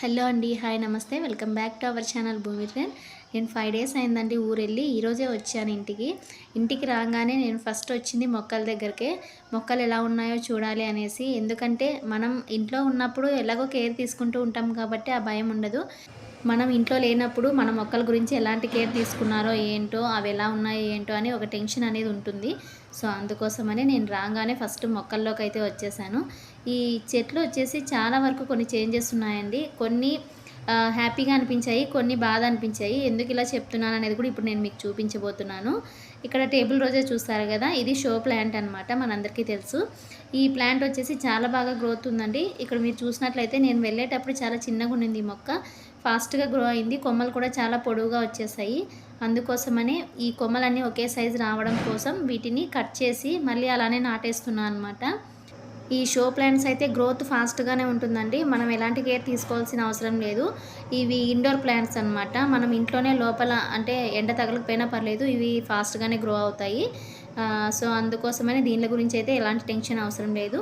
Hello అండి hi నమస్తే. Welcome back to our channel Bhoomi trend. నేను ఫైవ్ డేస్ అయిందండి ఊరు వెళ్ళి ఈరోజే వచ్చాను ఇంటికి. ఇంటికి రాగానే నేను ఫస్ట్ వచ్చింది మొక్కల దగ్గరకే. మొక్కలు ఎలా ఉన్నాయో చూడాలి అనేసి. ఎందుకంటే మనం ఇంట్లో ఉన్నప్పుడు ఎలాగో కేర్ తీసుకుంటూ ఉంటాం కాబట్టి ఆ భయం ఉండదు. మనం ఇంట్లో లేనప్పుడు మన మొక్కల గురించి ఎలాంటి కేర్ తీసుకున్నారో ఏంటో అవి ఎలా ఉన్నాయో ఏంటో అని ఒక టెన్షన్ అనేది ఉంటుంది. సో అందుకోసమని నేను రాగానే ఫస్ట్ మొక్కల్లోకి అయితే వచ్చేసాను. ఈ చెట్లు వచ్చేసి చాలా వరకు కొన్ని చేంజెస్ ఉన్నాయండి. కొన్ని హ్యాపీగా అనిపించాయి కొన్ని బాధ అనిపించాయి. ఎందుకు ఇలా చెప్తున్నాను అనేది కూడా ఇప్పుడు నేను మీకు చూపించబోతున్నాను. ఇక్కడ టేబుల్ రోజే చూస్తారు కదా ఇది షో ప్లాంట్ అనమాట మనందరికీ తెలుసు. ఈ ప్లాంట్ వచ్చేసి చాలా బాగా గ్రోత్ ఉందండి. ఇక్కడ మీరు చూసినట్లయితే నేను వెళ్ళేటప్పుడు చాలా చిన్నగా ఉండింది మొక్క. ఫాస్ట్గా గ్రో అయింది కొమ్మలు కూడా చాలా పొడవుగా వచ్చేసాయి. అందుకోసమనే ఈ కొమ్మలన్నీ ఒకే సైజు రావడం కోసం వీటిని కట్ చేసి మళ్ళీ అలానే నాటేస్తున్నాను అనమాట ఈ షో ప్లాంట్స్ అయితే గ్రోత్ ఫాస్ట్గానే ఉంటుందండి. మనం ఎలాంటి కేర్ తీసుకోవాల్సిన అవసరం లేదు. ఇవి ఇండోర్ ప్లాంట్స్ అన్నమాట. మనం ఇంట్లోనే లోపల అంటే ఎండ తగలకపోయినా పర్లేదు ఇవి ఫాస్ట్గానే గ్రో అవుతాయి. సో అందుకోసమని దీని గురించి అయితే ఎలాంటి టెన్షన్ అవసరం లేదు.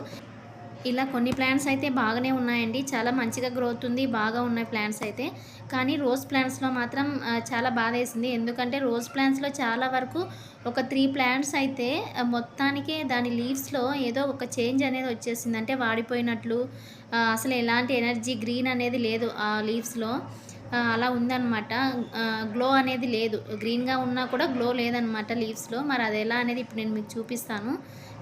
ఇలా కొన్ని ప్లాంట్స్ అయితే బాగానే ఉన్నాయండి. చాలా మంచిగా గ్రోత్ ఉంది బాగా ఉన్నాయి ప్లాంట్స్ అయితే. కానీ రోజ్ ప్లాంట్స్లో మాత్రం చాలా బాధ వేసింది ఎందుకంటే రోజ్ ప్లాంట్స్లో చాలా వరకు ఒక త్రీ ప్లాంట్స్ అయితే మొత్తానికి మొత్తానికే దాని లీవ్స్లో ఏదో ఒక చేంజ్ అనేది వచ్చేసింది. అంటే వాడిపోయినట్లు అసలు ఎలాంటి ఎనర్జీ గ్రీన్ అనేది లేదు ఆ లీవ్స్లో అలా ఉందన్నమాట. గ్లో అనేది లేదు. గ్రీన్గా ఉన్నా కూడా గ్లో లేదనమాట లీవ్స్లో మరి అది ఎలా అనేది ఇప్పుడు నేను మీకు చూపిస్తాను.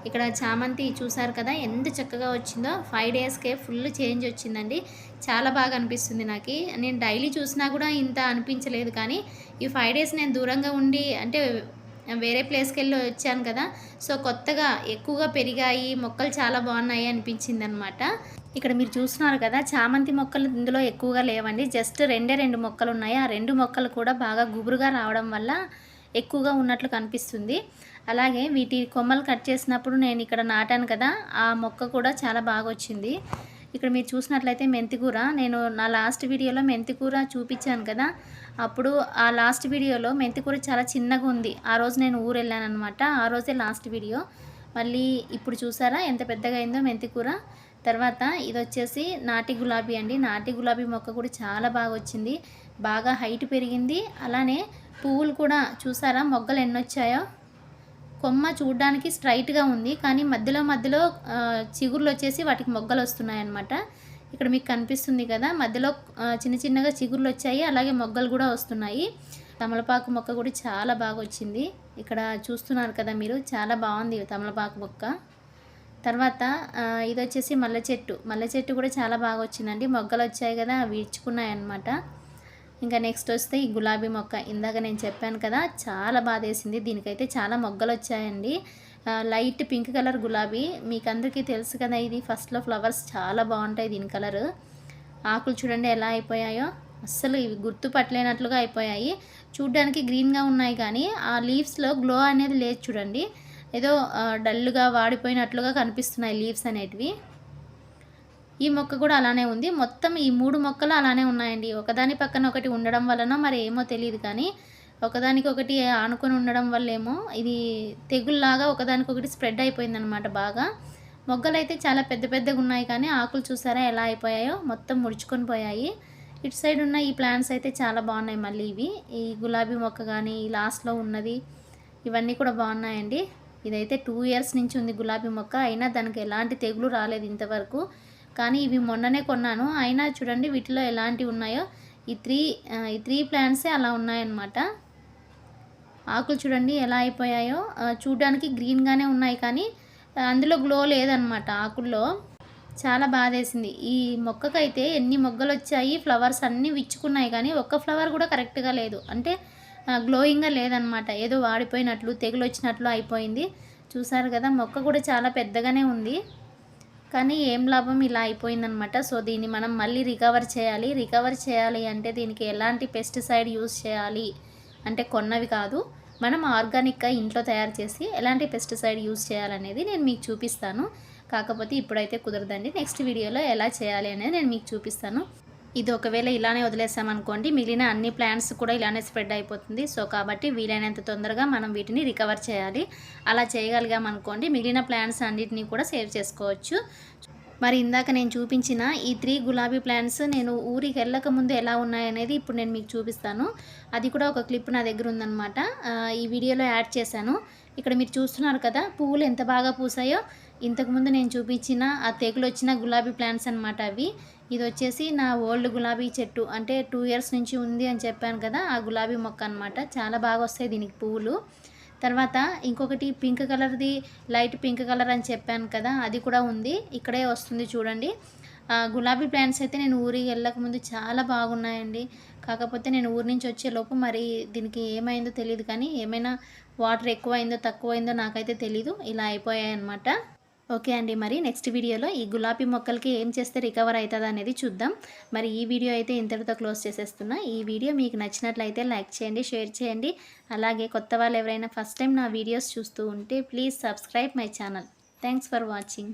ఇక్కడ చామంతి చూసారు కదా ఎంత చక్కగా వచ్చిందో. ఫైవ్ డేస్కే ఫుల్ చేంజ్ వచ్చిందండి. చాలా బాగా అనిపిస్తుంది నాకు. నేను డైలీ చూసినా కూడా ఇంత అనిపించలేదు కానీ ఈ ఫైవ్ డేస్ నేను దూరంగా ఉండి అంటే వేరే ప్లేస్కి వెళ్ళి వచ్చాను కదా. సో కొత్తగా ఎక్కువగా పెరిగాయి మొక్కలు చాలా బాగున్నాయి అనిపించింది అనమాట ఇక్కడ మీరు చూస్తున్నారు కదా చామంతి మొక్కలు ఇందులో ఎక్కువగా లేవండి. జస్ట్ రెండే రెండు మొక్కలు ఉన్నాయి. ఆ రెండు మొక్కలు కూడా బాగా గుబురుగా రావడం వల్ల ఎక్కువగా ఉన్నట్లు కనిపిస్తుంది. అలాగే వీటి కొమ్మలు కట్ చేసినప్పుడు నేను ఇక్కడ నాటాను కదా ఆ మొక్క కూడా చాలా బాగా వచ్చింది. ఇక్కడ మీరు చూసినట్లయితే మెంతికూర నేను నా లాస్ట్ వీడియోలో మెంతికూర చూపించాను కదా అప్పుడు ఆ లాస్ట్ వీడియోలో మెంతికూర చాలా చిన్నగా ఉంది. ఆ రోజు నేను ఊరు వెళ్ళాను అనమాట ఆ రోజే లాస్ట్ వీడియో. మళ్ళీ ఇప్పుడు చూసారా ఎంత పెద్దగా అయిందో మెంతికూర. తర్వాత ఇది వచ్చేసి నాటి గులాబీ అండి. నాటి గులాబీ మొక్క కూడా చాలా బాగా వచ్చింది. బాగా హైట్ పెరిగింది. అలానే పువ్వులు కూడా చూసారా? మొగ్గలు ఎన్ని వచ్చాయో కొమ్మ చూడడానికి స్ట్రైట్గా ఉంది. కానీ మధ్యలో మధ్యలో చిగుర్లు వచ్చేసి వాటికి మొగ్గలు వస్తున్నాయి అన్నమాట ఇక్కడ మీకు కనిపిస్తుంది కదా మధ్యలో చిన్న చిన్నగా చిగుర్లు వచ్చాయి. అలాగే మొగ్గలు కూడా వస్తున్నాయి. తమలపాకు మొక్క కూడా చాలా బాగా వచ్చింది. ఇక్కడ చూస్తున్నారు కదా మీరు చాలా బాగుంది తమలపాకు మొక్క. తర్వాత ఇది వచ్చేసి మల్లె చెట్టు. మల్లె చెట్టు కూడా చాలా బాగా వచ్చిందండి. మొగ్గలు వచ్చాయి కదా అవి ఇచ్చుకున్నాయి అన్నమాట ఇంకా నెక్స్ట్ వస్తే ఈ గులాబీ మొక్క. ఇందాక నేను చెప్పాను కదా చాలా బాధేసింది. దీనికైతే చాలా మొగ్గలు వచ్చాయండి లైట్ పింక్ కలర్ గులాబీ. మీకు అందరికీ తెలుసు కదా ఇది. ఫస్ట్లో ఫ్లవర్స్ చాలా బాగుంటాయి దీని కలర్. ఆకులు చూడండి ఎలా అయిపోయాయో. అస్సలు ఇవి గుర్తుపట్టలేనట్లుగా అయిపోయాయి. చూడ్డానికి గ్రీన్గా ఉన్నాయి కానీ ఆ లీవ్స్లో గ్లో అనేది లేదు చూడండి. ఏదో డల్గా వాడిపోయినట్లుగా కనిపిస్తున్నాయి లీవ్స్ అనేటివి. ఈ మొక్క కూడా అలానే ఉంది. మొత్తం ఈ మూడు మొక్కలు అలానే ఉన్నాయండి. ఒకదాని పక్కన ఒకటి ఉండడం వలన మరి ఏమో తెలియదు కానీ ఒకదానికి ఒకటి ఆనుకొని ఉండడం వల్ల ఏమో ఇది తెగుల్లాగా ఒకదానికొకటి స్ప్రెడ్ అయిపోయిందనమాట బాగా. మొగ్గలు అయితే చాలా పెద్ద పెద్దగా ఉన్నాయి కానీ ఆకులు చూసారా ఎలా అయిపోయాయో? మొత్తం ముడుచుకొని పోయాయి. ఇటు సైడ్ ఉన్న ఈ ప్లాంట్స్ అయితే చాలా బాగున్నాయి మళ్ళీ ఇవి. ఈ గులాబీ మొక్క కానీ ఈ లాస్ట్లో ఉన్నది ఇవన్నీ కూడా బాగున్నాయండి. ఇదైతే టూ ఇయర్స్ నుంచి ఉంది గులాబీ మొక్క. అయినా దానికి ఎలాంటి తెగులు రాలేదు ఇంతవరకు. కానీ ఇవి మొన్ననే కొన్నాను. అయినా చూడండి వీటిలో ఎలాంటివి ఉన్నాయో. ఈ త్రీ ఈ త్రీ ప్లాంట్సే అలా ఉన్నాయన్నమాట. ఆకులు చూడండి ఎలా అయిపోయాయో. చూడడానికి గ్రీన్గానే ఉన్నాయి కానీ అందులో గ్లో లేదనమాట ఆకుల్లో. చాలా బాధేసింది. ఈ మొక్కకైతే ఎన్ని మొగ్గలు వచ్చాయి ఫ్లవర్స్ అన్నీ విచ్చుకున్నాయి కానీ ఒక్క ఫ్లవర్ కూడా కరెక్ట్గా లేదు. అంటే గ్లోయింగ్గా లేదనమాట ఏదో వాడిపోయినట్లు తెగులు వచ్చినట్లు అయిపోయింది. చూసారు కదా మొక్క కూడా చాలా పెద్దగానే ఉంది. కానీ ఏం లాభం? ఇలా అయిపోయిందనమాట సో దీన్ని మనం మళ్ళీ రికవర్ చేయాలి. రికవర్ చేయాలి అంటే దీనికి ఎలాంటి పెస్టిసైడ్ యూజ్ చేయాలి? అంటే కొన్నవి కాదు. మనం ఆర్గానిక్గా ఇంట్లో తయారు చేసి ఎలాంటి పెస్టిసైడ్ యూస్ చేయాలనేది నేను మీకు చూపిస్తాను. కాకపోతే ఇప్పుడైతే కుదరదండి. నెక్స్ట్ వీడియోలో ఎలా చేయాలి అనేది నేను మీకు చూపిస్తాను. ఇది ఒకవేళ ఇలానే వదిలేసామనుకోండి మిగిలిన అన్ని ప్లాంట్స్ కూడా ఇలానే స్ప్రెడ్ అయిపోతుంది. సో కాబట్టి వీలైనంత తొందరగా మనం వీటిని రికవర్ చేయాలి. అలా చేయగలిగామనుకోండి మిగిలిన ప్లాంట్స్ అన్నిటినీ కూడా సేవ్ చేసుకోవచ్చు. మరి ఇందాక నేను చూపించిన ఈ త్రీ గులాబీ ప్లాంట్స్ నేను ఊరికి వెళ్ళక ముందు ఎలా ఉన్నాయనేది ఇప్పుడు నేను మీకు చూపిస్తాను. అది కూడా ఒక క్లిప్ నా దగ్గర ఉందన్నమాట. ఈ వీడియోలో యాడ్ చేశాను. ఇక్కడ మీరు చూస్తున్నారు కదా పువ్వులు ఎంత బాగా పూసాయో. ఇంతకుముందు నేను చూపించిన ఆ తెగులు వచ్చిన గులాబీ ప్లాంట్స్ అనమాట అవి. ఇది వచ్చేసి నా ఓల్డ్ గులాబీ చెట్టు. అంటే టూ ఇయర్స్ నుంచి ఉంది అని చెప్పాను కదా ఆ గులాబీ మొక్క అనమాట చాలా బాగా వస్తాయి దీనికి పువ్వులు. తర్వాత ఇంకొకటి పింక్ కలర్ది లైట్ పింక్ కలర్ అని చెప్పాను కదా అది కూడా ఉంది. ఇక్కడే వస్తుంది చూడండి. ఆ, గులాబీ ప్లాంట్స్ అయితే నేను ఊరికి వెళ్ళక ముందు చాలా బాగున్నాయండి. కాకపోతే నేను ఊరి నుంచి వచ్చేలోపు మరి దీనికి ఏమైందో తెలియదు కానీ ఏమైనా వాటర్ ఎక్కువైందో తక్కువైందో నాకైతే తెలీదు. ఇలా అయిపోయాయి అనమాట ఓకే అండి. మరి నెక్స్ట్ వీడియోలో ఈ గులాబీ మొక్కలకి ఏం చేస్తే రికవర్ అవుతుంది అనేది చూద్దాం. మరి ఈ వీడియో అయితే ఇంతటితో క్లోజ్ చేసేస్తున్నా. ఈ వీడియో మీకు నచ్చినట్లయితే లైక్ చేయండి షేర్ చేయండి. అలాగే కొత్త వాళ్ళు ఎవరైనా ఫస్ట్ టైం నా వీడియోస్ చూస్తూ ఉంటే please subscribe my channel. Thanks for watching.